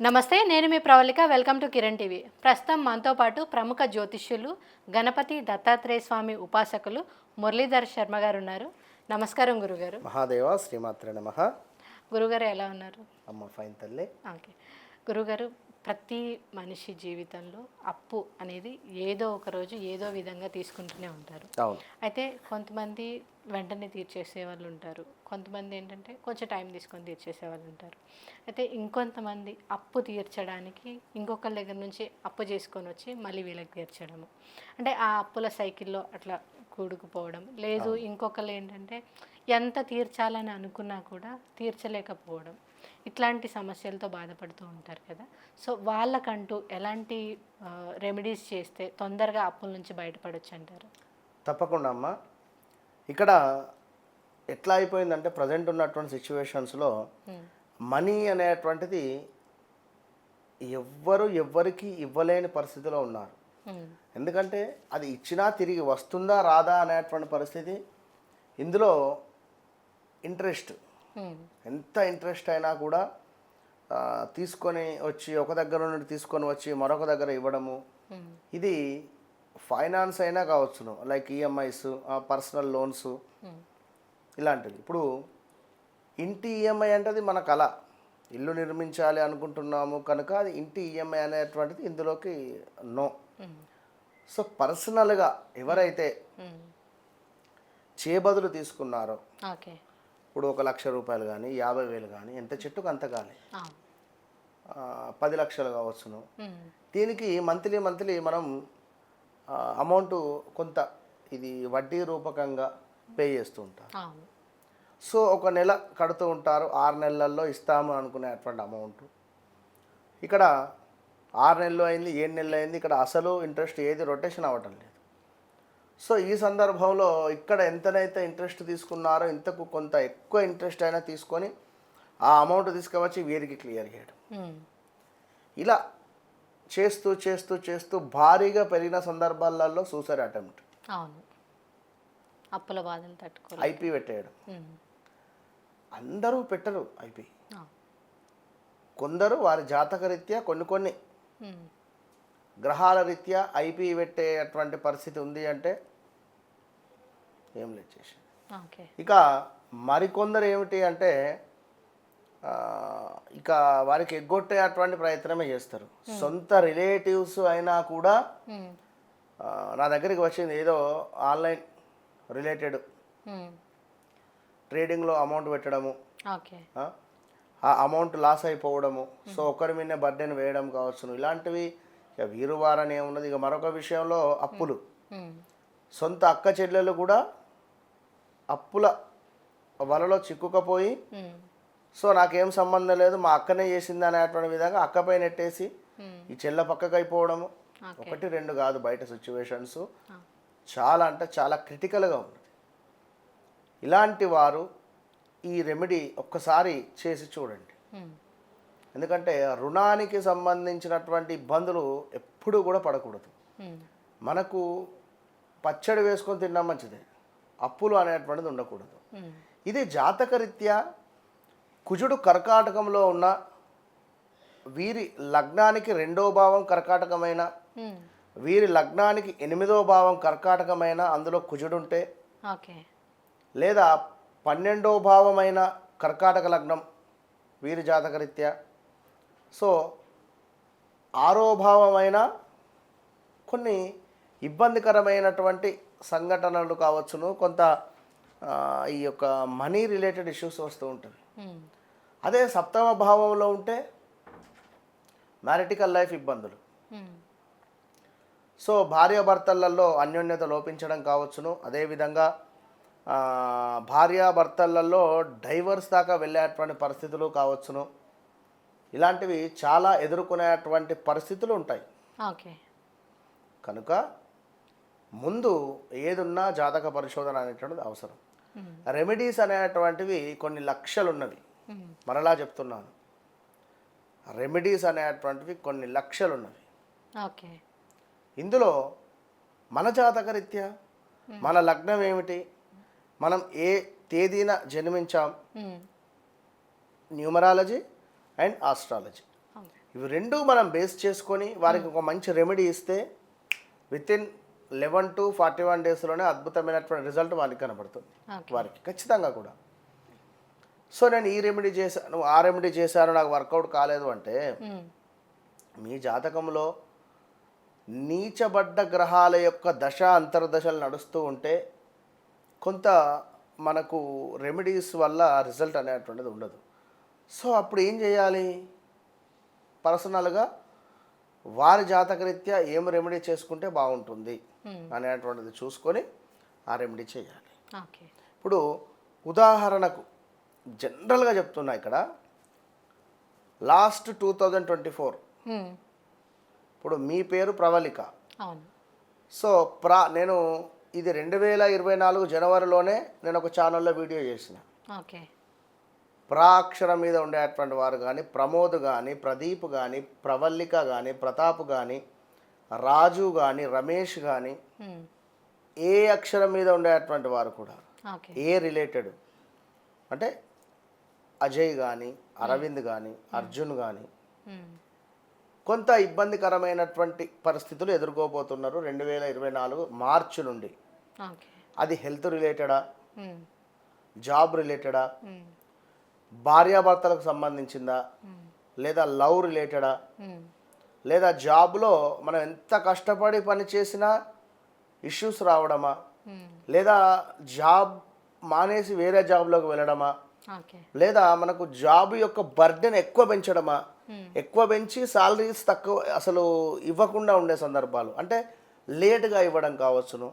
నమస్తే నేను మీ Pravalika. Welcome to Kiran TV. ప్రస్తుతం మనతో పాటు ప్రముఖ జ్యోతిష్యులు గణపతి దత్తాత్రేయ స్వామి ఉపాసకులు మురళీధర్ శర్మ గారు ఉన్నారు నమస్కారం గురుగారు. మహాదేవ శ్రీమాత్రే నమ. గురుగారు ఎలా ఉన్నారు? అమ్మ ఫైన్ తల్లి. ఓకే. గురుగారు ప్రతి మనిషి జీవితంలో అప్పు అనేది ఏదో ఒక రోజు ఏదో విధంగా తీసుకుంటూనే ఉంటారు. అయితే కొంతమంది వెంటనే తీర్చేసే వాళ్ళు ఉంటారు. కొంతమంది ఏంటంటే కొంచెం టైం తీసుకొని తీర్చేసే వాళ్ళు ఉంటారు. అయితే ఇంకొంతమంది అప్పు తీర్చడానికి ఇంకొకరి దగ్గర నుంచి అప్పు చేసుకొని వచ్చి మళ్ళీ వీళ్ళకి తీర్చడము. అంటే ఆ అప్పుల సైకిల్లో అట్లా కూడుకుపోవడం. లేదు ఇంకొకరు ఏంటంటే ఎంత తీర్చాలని అనుకున్నా కూడా తీర్చలేకపోవడం. ఇట్లాంటి సమస్యలతో బాధపడుతూ ఉంటారు కదా. సో వాళ్ళకంటూ ఎలాంటి రెమెడీస్ చేస్తే తొందరగా అప్పుల నుంచి బయటపడొచ్చు అంటారు? తప్పకుండా అమ్మ. ఇక్కడ ఎట్లా అయిపోయిందంటే ప్రజెంట్ ఉన్నటువంటి సిచ్యువేషన్స్లో మనీ అనేటువంటిది ఎవ్వరు ఎవ్వరికి ఇవ్వలేని పరిస్థితిలో ఉన్నారు. ఎందుకంటే అది ఇచ్చినా తిరిగి వస్తుందా రాదా అనేటువంటి పరిస్థితి. ఇందులో ఇంట్రెస్ట్ ఎంత ఇంట్రెస్ట్ అయినా కూడా తీసుకొని వచ్చి ఒక దగ్గర నుండి తీసుకొని వచ్చి మరొక దగ్గర ఇవ్వడము. ఇది ఫైనాన్స్ అయినా కావచ్చును. Like EMIs personal loans. ఇలాంటివి. ఇప్పుడు ఇంటి ఈఎంఐ అంటే మన కళ. ఇల్లు నిర్మించాలి అనుకుంటున్నాము కనుక అది ఇంటి ఈఎంఐ అనేటువంటిది ఇందులోకి నో. సో పర్సనల్గా ఎవరైతే. చేబదులు తీసుకున్నారో ఇప్పుడు ఒక లక్ష రూపాయలు కానీ యాభై వేలు కానీ ఎంత చెట్టుకు అంత కానీ పది లక్షలు కావచ్చును. దీనికి మంత్లీ మంత్లీ మనం అమౌంట్ కొంత ఇది వడ్డీ రూపకంగా పే చేస్తూ అవును. సో ఒక నెల కడుతూ ఉంటారు ఆరు నెలల్లో ఇస్తాము అనుకునేటువంటి అమౌంట్. ఇక్కడ ఆరు నెలలు అయింది ఏడు నెలలు అయింది ఇక్కడ అసలు ఇంట్రెస్ట్ ఏది రొటేషన్ అవ్వటం లేదు. సో ఈ సందర్భంలో ఇక్కడ ఎంతనైతే ఇంట్రెస్ట్ తీసుకున్నారో ఇంతకు కొంత ఎక్కువ ఇంట్రెస్ట్ అయినా తీసుకొని ఆ అమౌంట్ తీసుకువచ్చి వీరికి క్లియర్ చేయడం. ఇలా చేస్తూ చేస్తూ చేస్తూ భారీగా పెరిగిన సందర్భాలలో సూసైడ్ అటెంప్ట్. అవును. అప్పుల బాధలు తట్టుకోలేదు ఐపీ పెట్టేయడం. అందరూ పెట్టరు ఐపీ. కొందరు వారి జాతకరీత్యా కొన్ని కొన్ని గ్రహాల రీత్యా ఐపీ పెట్టేటువంటి పరిస్థితి ఉంది అంటే ఏం లేదు చేసి ఇక మరికొందరు ఏమిటి అంటే ఇక వారికి ఎగ్గొట్టేటువంటి ప్రయత్నమే చేస్తారు. సొంత రిలేటివ్స్ అయినా కూడా ఆ, నా దగ్గరికి వచ్చింది ఏదో ఆన్లైన్ రిలేటెడ్ ఉమ్, ట్రేడింగ్లో అమౌంట్ పెట్టడము ఓకే. ఆ, ఆ అమౌంట్ లాస్ అయిపోవడము సో ఒకరి మీద బర్డెన్ వేయడం కావచ్చును. ఇలాంటివి ఇక వీరువారని ఏమున్నది ఇక మరొక విషయంలో అప్పులు. సొంత అక్క చెల్లెలు కూడా అప్పుల వలలో చిక్కుకపోయి సో నాకేం సంబంధం లేదు మా అక్కనే చేసింది అనేటువంటి విధంగా అక్కపై నెట్టేసి ఈ చెల్ల పక్కకు అయిపోవడము ఓకే. ఒకటి రెండు కాదు బయట సిచ్యువేషన్స్ చాలా అంటే చాలా క్రిటికల్గా ఉంది ఇలాంటి వారు ఈ రెమెడీ ఒక్కసారి చేసి చూడండి. ఎందుకంటే రుణానికి సంబంధించినటువంటి ఇబ్బందులు ఎప్పుడూ కూడా పడకూడదు. మనకు పచ్చడి వేసుకొని తిన్నా మంచిదే. అప్పులు అనేటువంటిది ఉండకూడదు. ఇది జాతకరీత్యా కుజుడు కర్కాటకంలో ఉన్న వీరి లగ్నానికి రెండో భావం కర్కాటకమైన వీరి లగ్నానికి ఎనిమిదో భావం కర్కాటకమైన అందులో కుజుడుంటే ఓకే. లేదా పన్నెండో భావమైన కర్కాటక లగ్నం వీరి జాతకరీత్యా సో ఆరో భావమైన కొన్ని ఇబ్బందికరమైనటువంటి సంఘటనలు కావచ్చును. కొంత ఈ యొక్క మనీ రిలేటెడ్ ఇష్యూస్ వస్తూ ఉంటుంది. అదే సప్తమ భావంలో ఉంటే మ్యారిటికల్ లైఫ్ ఇబ్బందులు. సో భార్యాభర్తలలో అన్యోన్యత లోపించడం కావచ్చును. అదేవిధంగా భార్యాభర్తలలో డైవర్స్ దాకా వెళ్ళేటువంటి పరిస్థితులు కావచ్చును. ఇలాంటివి చాలా ఎదుర్కొనేటువంటి పరిస్థితులు ఉంటాయి. ఓకే. కనుక ముందు ఏదున్నా జాతక పరిశోధన అనేటువంటిది అవసరం. రెమెడీస్ అనేటువంటివి కొన్ని లక్షలు ఉన్నవి మరలా చెప్తున్నాను. రెమెడీస్ అనేటువంటివి కొన్ని లక్షలు ఉన్నవి ఓకే. ఇందులో మన జాతకరీత్యా మన లగ్నం ఏమిటి? మనం ఏ తేదీన జన్మించాం? Numerology and astrology. ఇవి రెండు మనం బేస్ చేసుకొని వారికి ఒక మంచి రెమెడీ ఇస్తే within eleven to forty one డేస్లోనే అద్భుతమైనటువంటి రిజల్ట్ వారికి కనబడుతుంది. వారికి ఖచ్చితంగా కూడా. సో నేను ఈ రెమెడీ చేశాను ఆ రెమెడీ చేశాను నాకు వర్కౌట్ కాలేదు అంటే మీ జాతకంలో నీచబడ్డ గ్రహాల యొక్క దశ అంతర్దశలు నడుస్తూ ఉంటే కొంత మనకు రెమెడీస్ వల్ల రిజల్ట్ అనేటువంటిది ఉండదు. సో అప్పుడు ఏం చేయాలి? పర్సనల్గా వారి జాతకరీత్యా ఏం రెమెడీ చేసుకుంటే బాగుంటుంది అనేటువంటిది చూసుకొని ఆ రెమెడీ చేయాలి. ఓకే. ఇప్పుడు ఉదాహరణకు జనరల్గా చెప్తున్నా ఇక్కడ. Last two thousand twenty four ఇప్పుడు మీ పేరు ప్రవళిక. సో ప్రా నేను ఇది రెండు వేల ఇరవై నాలుగు జనవరిలోనే నేను ఒక ఛానల్లో వీడియో చేసిన. ఓకే. ప్రాక్షరం మీద ఉండేటువంటి వారు కానీ ప్రమోద్ కానీ ప్రదీప్ కానీ ప్రవల్లిక కానీ ప్రతాప్ కానీ రాజు కానీ రమేష్ కానీ ఏ అక్షరం మీద ఉండేటువంటి వారు కూడా. A related? అంటే అజయ్ కానీ అరవింద్ కానీ అర్జున్ కానీ కొంత ఇబ్బందికరమైనటువంటి పరిస్థితులు ఎదుర్కోబోతున్నారు రెండు వేల ఇరవై నాలుగు మార్చి నుండి. అది హెల్త్ రిలేటెడా? జాబ్ రిలేటెడా? భార్యాభర్తలకు సంబంధించిందా? లేదా లవ్ రిలేటెడా? లేదా జాబ్లో మనం ఎంత కష్టపడి పని చేసినా ఇష్యూస్ రావడమా? లేదా జాబ్ మానేసి వేరే జాబ్లోకి వెళ్ళడమా? లేదా మనకు జాబ్ యొక్క బర్డెన్ ఎక్కువ పెంచడమా? ఎక్కువ పెంచి సాలరీస్ తక్కువ అసలు ఇవ్వకుండా ఉండే సందర్భాలు. అంటే లేట్గా ఇవ్వడం కావచ్చును.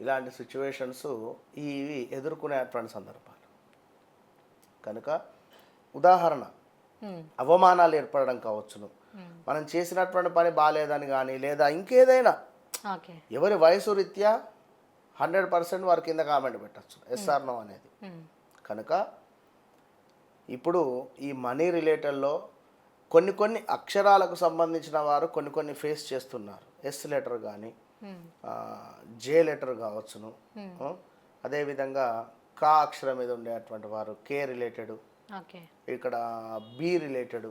ఇలాంటి సిచ్యువేషన్స్ ఇవి ఎదుర్కొనేటువంటి సందర్భాలు. కనుక ఉదాహరణ అవమానాలు ఏర్పడడం కావచ్చును. మనం చేసినటువంటి పని బాగాలేదని కానీ లేదా ఇంకేదైనా ఎవరి వయసు రీత్యా హండ్రెడ్ పర్సెంట్ వారి కింద కామెంట్ పెట్టచ్చు. ఎస్ఆర్ నో అనేది. కనుక ఇప్పుడు ఈ మనీ రిలేటెడ్లో కొన్ని కొన్ని అక్షరాలకు సంబంధించిన వారు కొన్ని కొన్ని ఫేస్ చేస్తున్నారు. ఎస్ లెటర్ కానీ జే లెటర్ కావచ్చును. అదేవిధంగా కా అక్షరం మీద ఉండేటువంటి వారు కే రిలేటెడ్ ఇక్కడ బి రిలేటెడ్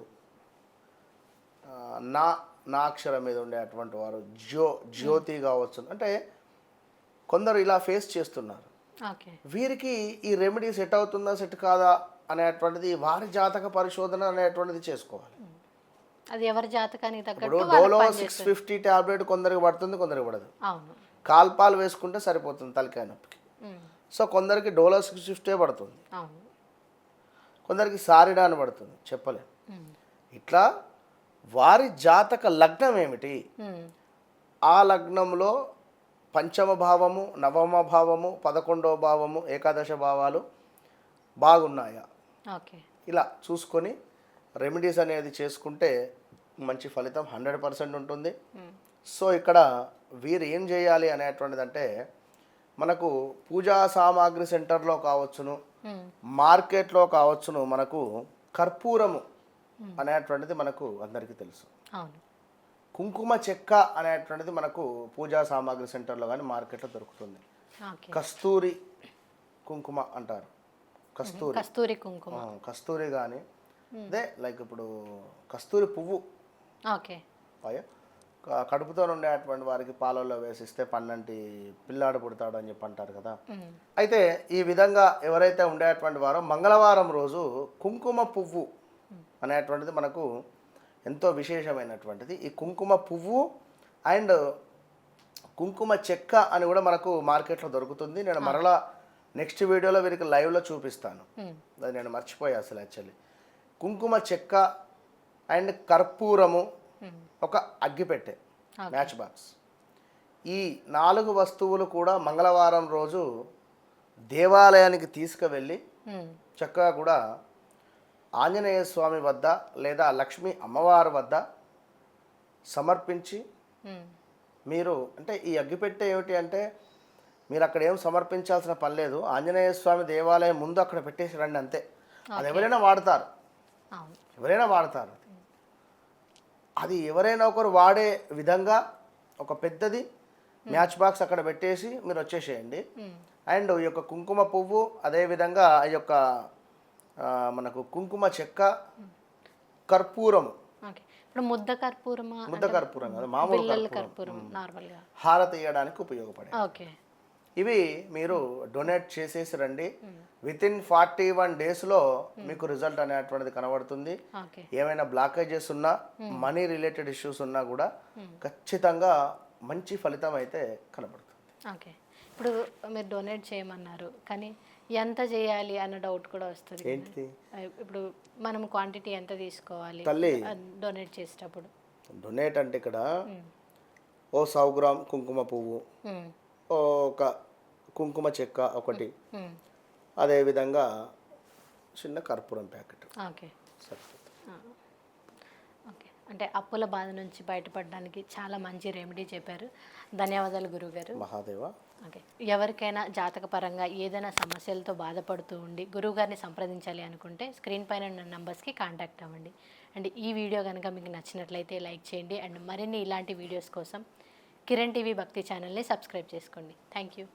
నా నా అక్షరం మీద ఉండేటువంటి వారు జ్యో జ్యోతి కావచ్చు. అంటే కొందరు ఇలా ఫేస్ చేస్తున్నారు. వీరికి ఈ రెమెడీ సెట్ అవుతుందా సెట్ కాదా అనేటువంటిది వారి జాతక పరిశోధన అనేటువంటిది చేసుకోవాలి. అది ఎవరి జాతకానికి తగ్గట్టు డోలో సిక్స్ ఫిఫ్టీ టాబ్లెట్ కొందరికి పడుతుంది కొందరికి పడదు కాల్పాలు వేసుకుంటే సరిపోతుంది తలకాయ నొప్పికి. సో కొందరికి డోలో సిక్స్ ఫిఫ్టీ పడుతుంది కొందరికి సారిడా అని పడుతుంది. చెప్పలేం. ఇట్లా వారి జాతక లగ్నం ఏమిటి? ఆ లగ్నంలో పంచమ భావము నవమ భావము పదకొండవ భావము ఏకాదశ భావాలు బాగున్నాయా? ఓకే. ఇలా చూసుకొని రెమెడీస్ అనేది చేసుకుంటే మంచి ఫలితం హండ్రెడ్ పర్సెంట్ ఉంటుంది. సో ఇక్కడ వీరు ఏం చేయాలి అనేటువంటిది అంటే మనకు పూజా సామాగ్రి సెంటర్లో కావచ్చును ఉమ్, మార్కెట్లో కావచ్చును మనకు కర్పూరము అనేటువంటిది మనకు అందరికీ తెలుసు. కుంకుమ చెక్క అనేటువంటిది మనకు పూజా సామాగ్రి సెంటర్లో కానీ మార్కెట్లో దొరుకుతుంది. కస్తూరి కుంకుమ అంటారు. కస్తూరి. కస్తూరి కుంకుమ. కస్తూరి కానీ అదే లైక్ ఇప్పుడు కస్తూరి పువ్వు. ఓకే. కడుపుతో ఉండేటువంటి వారికి పాలల్లో వేసిస్తే పన్నంటి పిల్లాడు పుడతాడు అని చెప్పి అంటారు కదా. అయితే ఈ విధంగా ఎవరైతే ఉండేటువంటి వారో మంగళవారం రోజు కుంకుమ పువ్వు అనేటువంటిది మనకు ఎంతో విశేషమైనటువంటిది. ఈ కుంకుమ పువ్వు అండ్ కుంకుమ చెక్క అని కూడా మనకు మార్కెట్లో దొరుకుతుంది. నేను మరలా నెక్స్ట్ వీడియోలో వీరికి లైవ్లో చూపిస్తాను. అది నేను మర్చిపోయా అసలు యాక్చువల్లీ. కుంకుమ చెక్క అండ్ కర్పూరము ఒక అగ్గిపెట్టె. Match box. ఈ నాలుగు వస్తువులు కూడా మంగళవారం రోజు దేవాలయానికి తీసుకువెళ్ళి చక్కగా కూడా ఆంజనేయ స్వామి వద్ద లేదా లక్ష్మీ అమ్మవారి వద్ద సమర్పించి మీరు అంటే ఈ అగ్గిపెట్టె ఏమిటి అంటే మీరు అక్కడ ఏం సమర్పించాల్సిన పని లేదు. ఆంజనేయ స్వామి దేవాలయం ముందు అక్కడ పెట్టేసి రండి అంతే. అది ఎవరైనా వాడతారు. ఎవరైనా వాడతారు. అది ఎవరైనా ఒకరు వాడే విధంగా ఒక పెద్దది మ్యాచ్ బాక్స్ అక్కడ పెట్టేసి మీరు వచ్చేసేయండి. అండ్ ఈ యొక్క కుంకుమ పువ్వు అదేవిధంగా ఈ యొక్క మనకు కుంకుమ చెక్క కర్పూరం ఇప్పుడు ముద్ద కర్పూరమా? ముద్ద కర్పూరం కాదు మామూలు కర్పూరం. కర్పూరం హారతి ఇవ్వడానికి ఉపయోగపడే ఓకే. ఇవి మీరు డొనేట్ చేసేసి రండి. విత్ ఇన్ ఫార్టీ వన్ డేస్లో మీకు రిజల్ట్ అనేటువంటిది కనబడుతుంది. ఏమైనా బ్లాకేజెస్ ఉన్నా మనీ రిలేటెడ్ ఇష్యూస్ ఉన్నా కూడా ఖచ్చితంగా మంచి ఫలితం అయితే కనబడుతుంది. ఓకే. ఇప్పుడు మీరు డొనేట్ చేయమన్నారు కానీ ఎంత చేయాలి అన్న డౌట్ కూడా వస్తుంది. ఏంటిది ఇప్పుడు మనం క్వాంటిటీ ఎంత తీసుకోవాలి తల్లి. డొనేట్ చేసేటప్పుడు. డొనేట్ అంటే ఇక్కడ ఓ సౌ గ్రామ్ కుంకుమ పువ్వు ఒక కుంకుమ చెక్క ఒకటి. అదేవిధంగా చిన్న కర్పూరం ప్యాకెట్. ఓకే. ఓకే. అంటే అప్పుల బాధ నుంచి బయటపడడానికి చాలా మంచి రెమెడీ చెప్పారు. ధన్యవాదాలు గురువుగారు. మహాదేవ. ఓకే. ఎవరికైనా జాతక పరంగా ఏదైనా సమస్యలతో బాధపడుతూ ఉండి గురువుగారిని సంప్రదించాలి అనుకుంటే స్క్రీన్ పైన ఉన్న నంబర్స్కి కాంటాక్ట్ అవ్వండి. అండ్ ఈ వీడియో కనుక మీకు నచ్చినట్లయితే లైక్ చేయండి. అండ్ మరిన్ని ఇలాంటి వీడియోస్ కోసం కిరణ్ టీవీ భక్తి ఛానల్ని సబ్స్క్రైబ్ చేసుకోండి. Thank you.